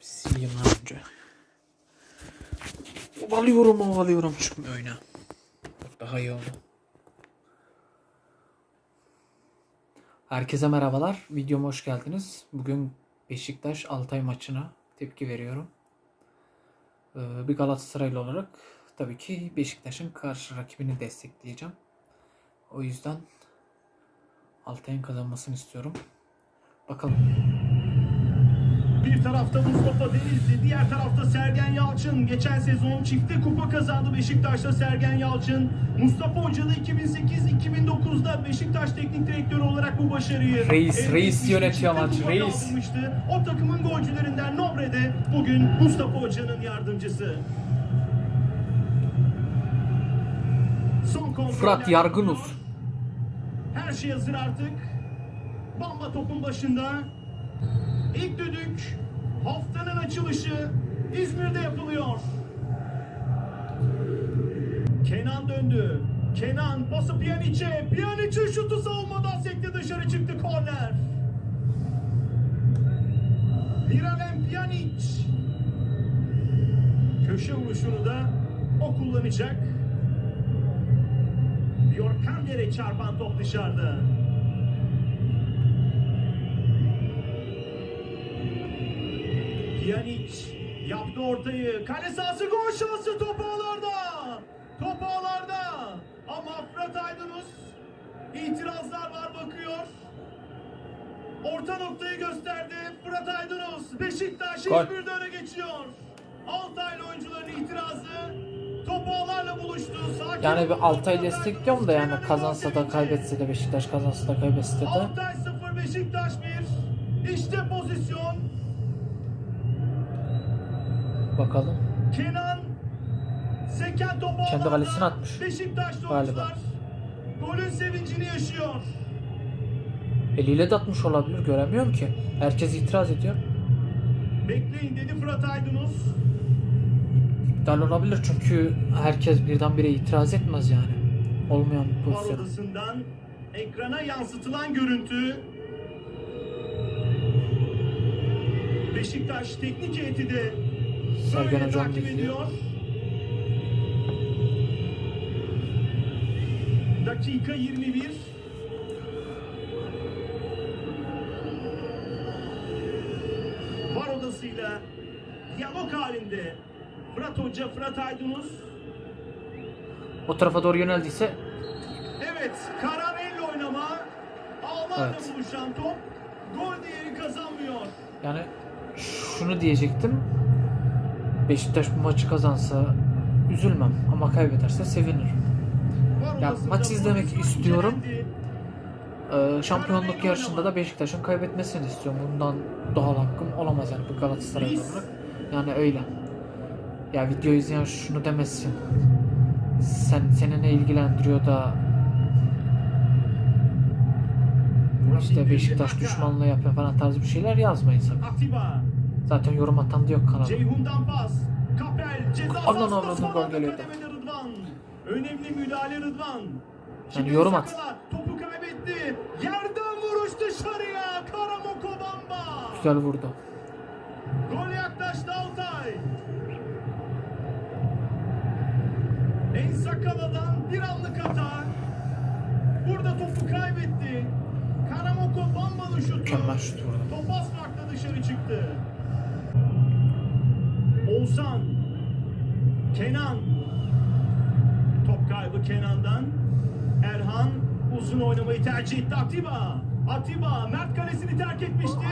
Sileyim lan önce. Ovalıyorum ovalıyorum çıkmıyor oyuna. Daha iyi oldu. Herkese merhabalar. Videoma hoş geldiniz. Bugün Beşiktaş Altay maçına tepki veriyorum. Ee, bir Galatasaraylı olarak tabii ki Beşiktaş'ın karşı rakibini destekleyeceğim. O yüzden Altay'ın kazanmasını istiyorum. Bakalım. Bir tarafta Mustafa Denizli, diğer tarafta Sergen Yalçın. Geçen sezon çifte kupa kazandı Beşiktaş'ta Sergen Yalçın. Mustafa Hocalı 2008-2009'da Beşiktaş teknik direktörü olarak bu başarıyı Reis, elde reis yönetiyor kupa reis. kaldırmıştı. O takımın golcülerinden Nobre de bugün Mustafa Hoca'nın yardımcısı. Son Fırat Yargınus. Her şey hazır artık. Bamba topun başında. İlk düdük haftanın açılışı İzmir'de yapılıyor. Kenan döndü. Kenan pası Pjanic'e. Pjanic'in şutu savunmadan sekti dışarı çıktı korner. Miralem Pjanic. Köşe vuruşunu da o kullanacak. Bjorkander'e çarpan top dışarıda. Pjanic yaptı ortayı. Kale sahası gol şansı top ağlarda. Top ağlarda. Ama Fırat Aydınus itirazlar var bakıyor. Orta noktayı gösterdi. Fırat Aydınus. Beşiktaş. İzmir'de öne geçiyor. Altaylı oyuncuların itirazı top ağlarla buluştu. Sakin Yani bir. Altay destekliyorum da yani kazansa da kaybetse de Beşiktaş kazansa da kaybetse de Altay bakalım. Kenan seken topu Kendi kalesine atmış. Beşiktaşlı Galiba. golün sevincini yaşıyor. Eliyle de atmış olabilir göremiyorum ki. Herkes itiraz ediyor. Bekleyin dedi Fırat Aydınus. İptal olabilir çünkü herkes birdenbire itiraz etmez yani. Olmayan bir pozisyon. odasından ekrana yansıtılan görüntü. Beşiktaş teknik heyeti de Sergen Hocam izliyor. Dakika 21. Var odasıyla diyalog halinde Fırat Hoca, Fırat Aydınus. O tarafa doğru yöneldiyse Evet, karar elle oynama. Ağlarla Evet. buluşan top gol değeri kazanmıyor. yani şunu diyecektim. Beşiktaş bu maçı kazansa üzülmem ama kaybederse sevinirim. Ya, maç izlemek istiyorum. Ee, şampiyonluk yarışında da Beşiktaş'ın kaybetmesini istiyorum. Bundan doğal hakkım olamaz yani bir Galatasaray olarak. Yani öyle. Ya video izleyen şunu demesin. Sen seni ne ilgilendiriyor da işte Beşiktaş düşmanlığı yapıyor falan tarzı bir şeyler yazmayın sakın. Zaten yorum atan da yok kanalda. Ceyhun'dan pas. Kapel ceza avradını son gol geliyordu. Önemli müdahale Rıdvan. Şimdi yorum at. Topu kaybetti. Yerden vuruş dışarıya. Karamoko Bamba. Güzel vurdu. Gol yaklaştı Altay. En Sakala'dan bir anlık hata. Burada topu kaybetti. Karamoko Bamba'nın şutu. Mükemmel şut vurdu. Top az farkla dışarı çıktı. Oğuzhan. Kenan. Top kaybı Kenan'dan. Erhan uzun oynamayı tercih etti. Atiba. Atiba Mert kalesini terk etmişti.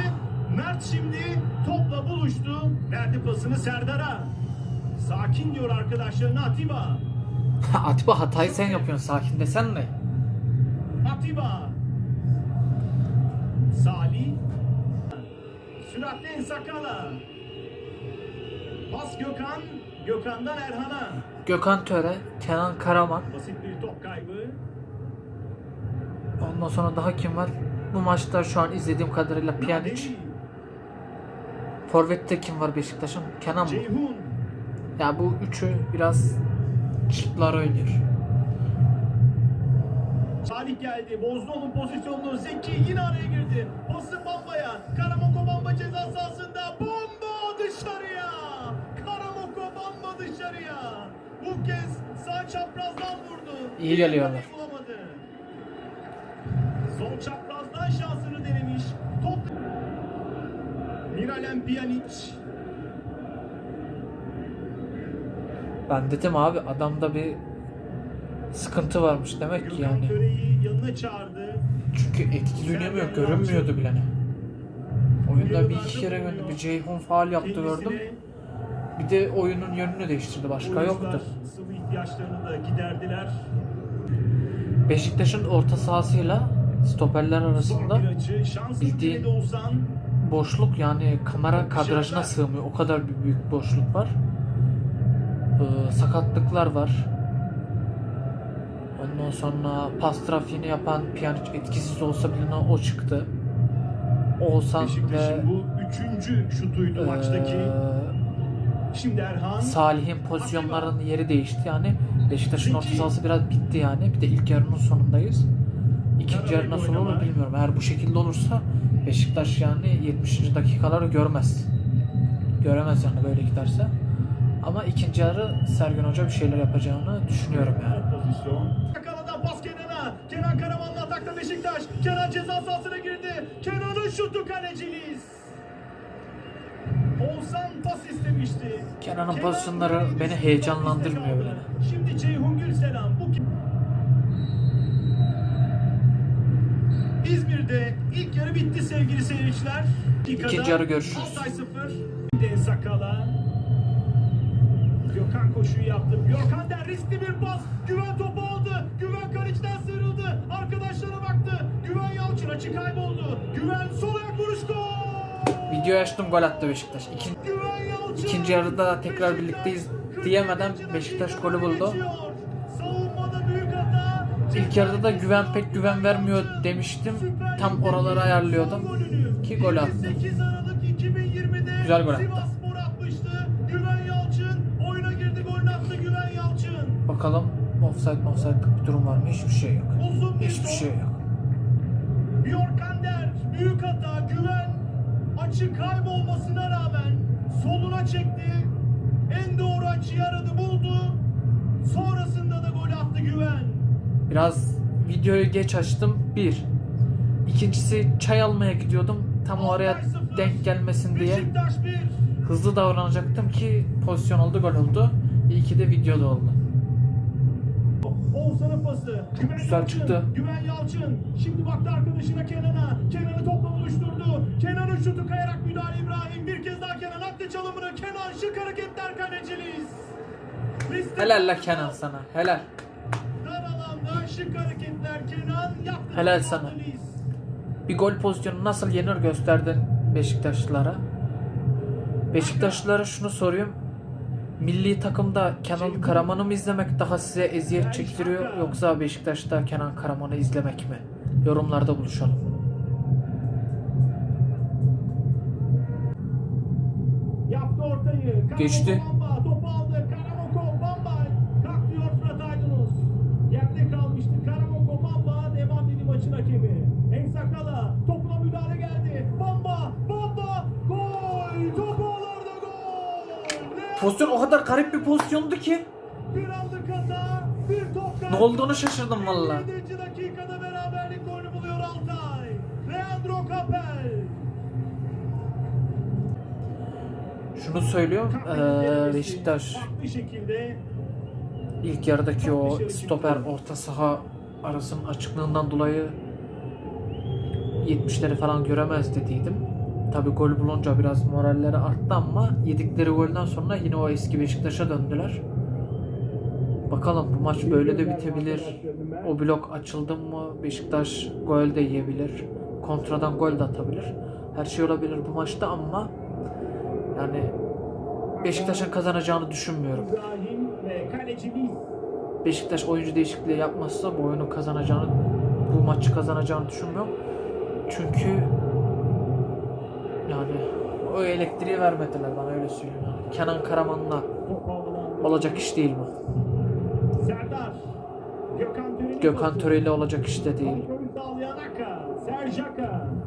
Mert şimdi topla buluştu. Verdi pasını Serdar'a. Sakin diyor arkadaşlarına Atiba. Atiba hatayı sen yapıyorsun sakin desen ne? Atiba. Salih. Süratli Ensakala. Pas Gökhan. Gökhan'dan Erhan'a. Gökhan Töre, Kenan Karaman. Basit bir top kaybı. Ondan sonra daha kim var? Bu maçta şu an izlediğim kadarıyla Pjanic. Forvet'te kim var Beşiktaş'ın? Kenan mı? Ceyhun. Ya bu üçü biraz çıtlar oynuyor. Salih geldi. Bozdu onun pozisyonunu. Zeki yine araya girdi. Pası Bamba'ya. Bamba ceza sahasında bomba dışarıya. Karamoko bomba dışarıya. Bu kez sağ çaprazdan vurdu. İyi geliyorlar. Şey Sol çaprazdan şansını denemiş. Top Miralem Pjanic. Ben dedim abi adamda bir sıkıntı varmış demek ki yani. yanına çağırdı. Çünkü etkileniyor, görünmüyordu bile. Oyunda bir iki kere gördüm. Bir Ceyhun faal yaptı gördüm. Bir de oyunun yönünü değiştirdi. Başka yoktu. Beşiktaş'ın orta sahasıyla stoperler arasında bildiğin- boşluk yani kamera kadrajına sığmıyor. O kadar bir büyük boşluk var. Ee, sakatlıklar var. Ondan sonra pas trafiğini yapan Pjanic etkisiz olsa bile o çıktı. Oğuzhan ve Beşiktaş'ın bu üçüncü şutuydu maçtaki. eee, Şimdi Erhan. Salih'in pozisyonlarının yeri değişti. Yani Beşiktaş'ın orta sahası biraz bitti yani. Bir de ilk yarının sonundayız. İkinci yarı nasıl olur bilmiyorum. Eğer bu şekilde olursa Beşiktaş yani 70. dakikaları görmez. Göremez yani böyle giderse. Ama ikinci yarı Sergen Hoca bir şeyler yapacağını düşünüyorum yani. Pozisyon. Yakaladan pas Kenan'a. Kenan Karaman'la atakta Beşiktaş. Kenan ceza sahasına girdi. Kenan'ın şutu kaleciliyiz. Oğuzhan pas istemişti. Kenan'ın Kenan pozisyonları beni heyecanlandırmıyor bile. Şimdi Ceyhun Gülselam. Bu İzmir'de ilk yarı bitti sevgili seyirciler. Dakikada İkinci yarı görüşürüz. Altay 0. De Sakala. Gökhan koşuyu yaptı. Gökhan'dan riskli bir pas. Güven topu aldı. Güven Kaliç'ten sıyrıldı. Arkadaşlarına baktı. Açı kayboldu. Güven sol ayak vuruş gol. Videoyu açtım gol attı Beşiktaş. İkin. İkinci yarıda tekrar birlikteyiz 40. diyemeden Beşiktaş golü buldu. İlk yarıda da güven pek güven vermiyor demiştim. Tam oraları ayarlıyordum. Ki gol attı. 28 Aralık 2020'de Güzel gol attı. Sivasspor atmıştı. Güven Yalçın oyuna girdi golünü attı Güven Yalçın. Bakalım offside offside'lık bir durum var mı? Hiçbir şey yok. Hiçbir şey yok. Björkander büyük hata Güven açı kaybolmasına rağmen soluna çekti. En doğru açıyı aradı buldu. Sonrasında da gol attı Güven. Biraz videoyu geç açtım. Bir. İkincisi çay almaya gidiyordum. Tam o araya denk gelmesin diye Beşiktaş 1. hızlı davranacaktım ki pozisyon oldu gol oldu. İyi ki de videoda oldu. Oğuzhan'ın pası. Güven çıktı. Güven Yalçın. Şimdi baktı arkadaşına Kenan'a. Kenan'ı topla buluşturdu. Kenan'ın şutu kayarak müdahale İbrahim. Bir kez daha Kenan attı çalımını. Kenan şık hareketler kaleciliyiz. Helal la Kenan sana. Helal. Dar alanda şık hareketler Kenan yaptı. Helal sana. Bir gol pozisyonu nasıl yenir gösterdin Beşiktaşlılara. Beşiktaşlılara şunu soruyorum. Milli takımda Kenan Karaman'ı mı izlemek daha size eziyet çektiriyor yoksa Beşiktaş'ta Kenan Karaman'ı izlemek mi? Yorumlarda buluşalım. Yaptı ortayı. Karamoko Geçti. Bamba topu aldı. Karamoko Bamba. Kalk diyor Fırat Aydınus. Yerde kalmıştı. Karamoko Bamba devam dedi maçın hakemi. Ensakala topuna müdahale geldi. Bamba Bamba Pozisyon o kadar garip bir pozisyondu ki. Bir hata. Bir top Ne olduğunu şaşırdım valla. 57. dakikada beraberlik golü buluyor Altay. Leandro Capel. Şunu söylüyorum. eee, Beşiktaş Farklı şekilde ilk yarıdaki o stoper orta saha arasının açıklığından dolayı 70'leri falan göremez dediydim. Tabi gol bulunca biraz moralleri arttı ama yedikleri golden sonra yine o eski Beşiktaş'a döndüler. Bakalım bu maç böyle de bitebilir. O blok açıldı mı Beşiktaş gol de yiyebilir. Kontradan gol de atabilir. Her şey olabilir bu maçta ama yani Beşiktaş'ın kazanacağını düşünmüyorum. Beşiktaş oyuncu değişikliği yapmazsa bu oyunu kazanacağını, bu maçı kazanacağını düşünmüyorum. Çünkü yani o elektriği vermediler bana öyle söyleyeyim. Yani. Kenan Karaman'la olacak iş değil bu. Gökhan. Töre ile olacak iş de değil.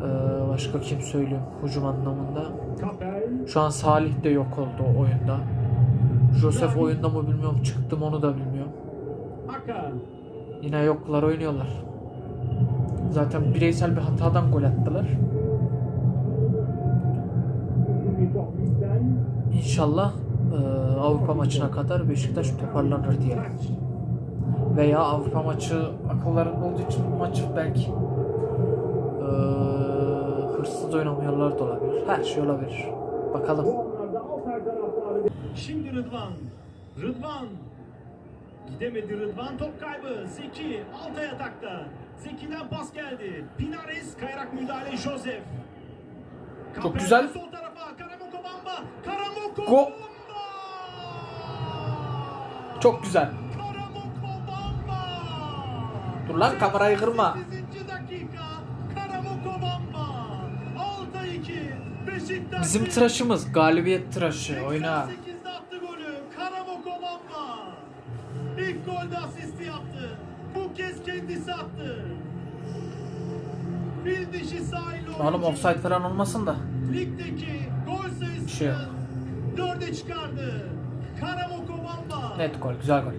Ee, başka kim söyleyeyim hücum anlamında. Şu an Salih de yok oldu o oyunda. Josef oyunda mı bilmiyorum çıktım onu da bilmiyorum. Yine yoklar oynuyorlar. Zaten bireysel bir hatadan gol attılar. İnşallah e, Avrupa maçına kadar Beşiktaş toparlanır diyelim. Veya Avrupa maçı akıllarında olduğu için bu maçı belki e, hırsız oynamıyorlar da olabilir. Her şey olabilir. Bakalım. Şimdi Rıdvan. Rıdvan. Gidemedi Rıdvan. Top kaybı. Zeki. Altay atakta. Zeki'den pas geldi. Pinares kayarak müdahale. Joseph. Çok güzel. Sol tarafa. Karamoko Bamba. Karamoko Go. Çok güzel. Dur lan, kamerayı kırma. 8. dakika. Karamoko Bamba. Altay 2. Beşiktaş Bizim tıraşımız galibiyet tıraşı. Oyna. 88'de attı golü. Karamoko Bamba. İlk golde asisti yaptı. Bu kez kendisi attı. Fil dişi sahili Oğlum offside falan olmasın da. Ligdeki gol sayısını şey yok. Dörde çıkardı. Karamoko Bamba. Net gol. Güzel gol.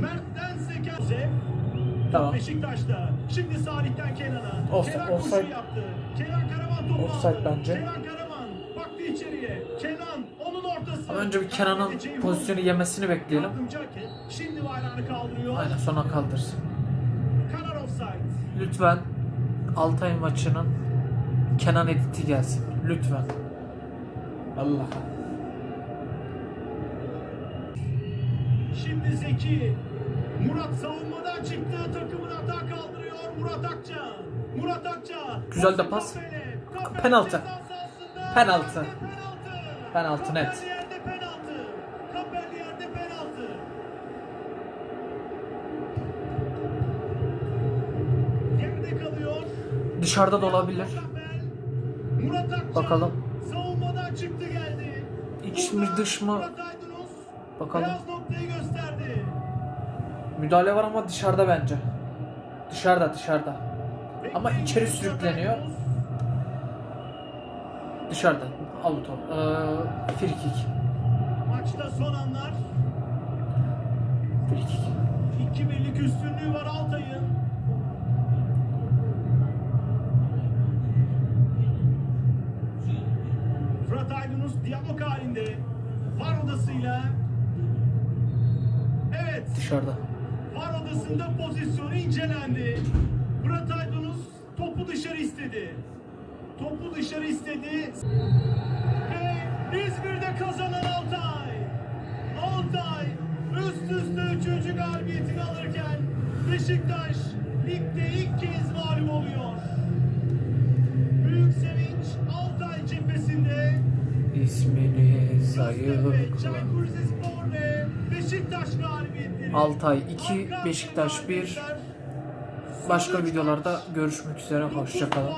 Mert'ten. Joseph. Tamam. Beşiktaş'ta. Şimdi Salih'ten Kenan'a. Offside- Kenan offside- koşu yaptı. Kenan Karaman topu Offside aldı. bence. Kenan Karaman baktı içeriye. Kenan onun ortası. Ama önce bir Kenan'ın pozisyonu yemesini bekleyelim. Şimdi bayrağını kaldırıyor. Aynen sonra kaldırsın. Karar offside. Lütfen Altay maçının Kenan editi gelsin. Lütfen. Allah. Şimdi Zeki. Murat savunmadan çıktı. Takımın hata kaldırıyor. Murat Akça. Murat Akça. Güzel de pas. Penaltı. Penaltı. Penaltı. Net. Dışarıda da olabilir. Bakalım. Savunmadan çıktı geldi. İç mi, dış mı? Bakalım. Beyaz noktayı gösterdi. Müdahale var ama dışarıda bence. Dışarıda dışarıda. Ama içeri sürükleniyor. Dışarıda. Out. Ee, free kick. Maçta son anlar. Free kick. 2 birlik üstünlüğü var Altay'ın. Fırat Aydınus diyalog halinde. Var odasıyla. Dışarıda. Var odasında pozisyonu incelendi. Fırat Aydınus topu dışarı istedi. Topu dışarı istedi. Ve İzmir'de kazanan Altay. Altay üst üste üçüncü galibiyetini alırken Beşiktaş ligde ilk kez mağlup oluyor. Büyük sevinç Altay cephesinde. İsmini Göztepe, sayıkla. Çaykur Rizespor Beşiktaş galibiyetleri. Altay 2, Arka Beşiktaş arkaya 1. galibiyetler. Başka videolarda görüşmek üzere. Hoşçakalın.